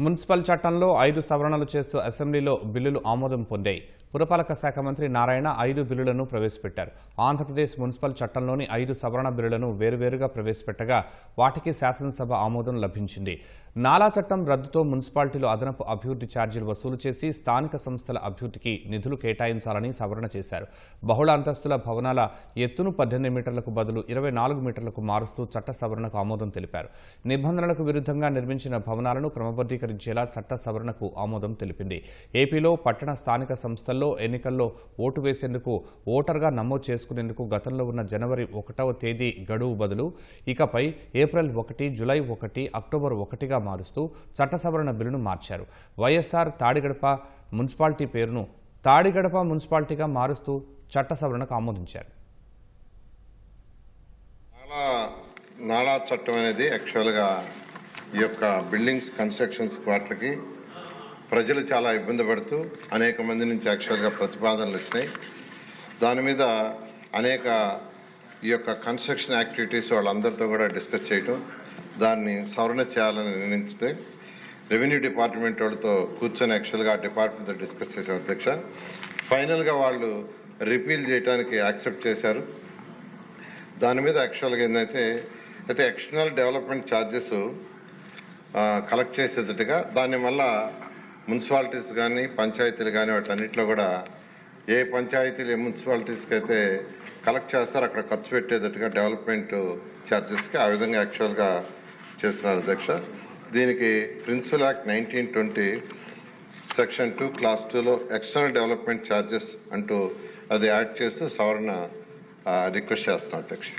Municipal చట్టంలో ఐదు సవరణలు చేస్తూ అసెంబ్లీలో బిల్లులు ఆమోదం పొందాయి. పురపాలక శాఖ మంత్రి నారాయణ ఐదు బిల్లులను ప్రవేశపెట్టారు. ఆంధ్రప్రదేశ్ మున్సిపల్ చట్టంలోని ఐదు సవరణ బిల్లులను వేరువేరుగా ప్రవేశపెట్టగా వాటికి శాసనసభ ఆమోదం లభించింది. నాలా చట్టం రద్దుతో మున్సిపాలిటీలు అదనపు అభివృద్ధి ఛార్జీలు వసూలు చేసి స్థానిక సంస్థల అభివృద్ధికి నిధులు కేటాయించాలని సవరణ చేశారు. బహుళ అంతస్తుల భవనాల ఎత్తును పద్దెనిమిది మీటర్లకు బదులు ఇరవై నాలుగు మీటర్లకు మారుస్తూ చట్ట సవరణకు ఆమోదం తెలిపారు. నిబంధనలకు విరుద్ధంగా నిర్మించిన భవనాలను క్రమబద్ధీకరించేలా చట్ట సవరణకు ఆమోదం తెలిపింది. ఏపీలో పట్టణ స్థానిక సంస్థల్లో ఎన్నికల్లో ఓటు వేసేందుకు ఓటర్గా నమోదు చేసుకునేందుకు గతంలో ఉన్న జనవరి ఒకటవ తేదీ గడువు బదులు ఇకపై ఏప్రిల్ ఒకటి జులై ఒకటి అక్టోబర్ ఒకటిగా మారుస్తూ చట్ట సవరణ బిల్లును మార్చారు. వైఎస్ఆర్ తాడిగడప మున్సిపాలిటీ పేరును తాడిగడప మున్సిపాలిటీగా మారుస్తూ చట్ట సవరణకు ఆమోదించారు నాలా చట్టం అనేది యాక్చువల్గా ఈ యొక్క బిల్డింగ్స్ కన్స్ట్రక్షన్స్ వాటికి ప్రజలు చాలా ఇబ్బంది పడుతూ అనేక మంది నుంచి యాక్చువల్గా ప్రతిపాదనలు వచ్చినాయి. దాని మీద అనేక ఈ యొక్క కన్స్ట్రక్షన్ యాక్టివిటీస్ వాళ్ళందరితో కూడా డిస్కస్ చేయటం దాన్ని సవరణ చేయాలని నిర్ణయించితే రెవెన్యూ డిపార్ట్మెంట్ వాళ్ళతో కూర్చొని యాక్చువల్గా ఆ డిపార్ట్మెంట్తో డిస్కస్ చేశాం అధ్యక్ష. ఫైనల్గా వాళ్ళు రిపీల్ చేయడానికి యాక్సెప్ట్ చేశారు. దాని మీద యాక్చువల్గా ఏంటంటే అయితే ఎక్స్టర్నల్ డెవలప్మెంట్ ఛార్జెస్ కలెక్ట్ చేసేటట్టుగా దాన్ని మున్సిపాలిటీస్ కానీ పంచాయతీలు కానీ వాటన్నిటిలో కూడా ఏ పంచాయతీలు ఏ మున్సిపాలిటీస్కి అయితే కలెక్ట్ చేస్తారో అక్కడ ఖర్చు పెట్టేటట్టుగా డెవలప్మెంట్ ఛార్జెస్కి ఆ విధంగా యాక్చువల్గా చేస్తున్నారు అధ్యక్ష. దీనికి principal act nineteen twenty section two clause టూలో ఎక్స్టర్నల్ డెవలప్మెంట్ ఛార్జెస్ అంటూ అది యాడ్ చేస్తూ సవరణ రిక్వెస్ట్ చేస్తున్నాం అధ్యక్ష.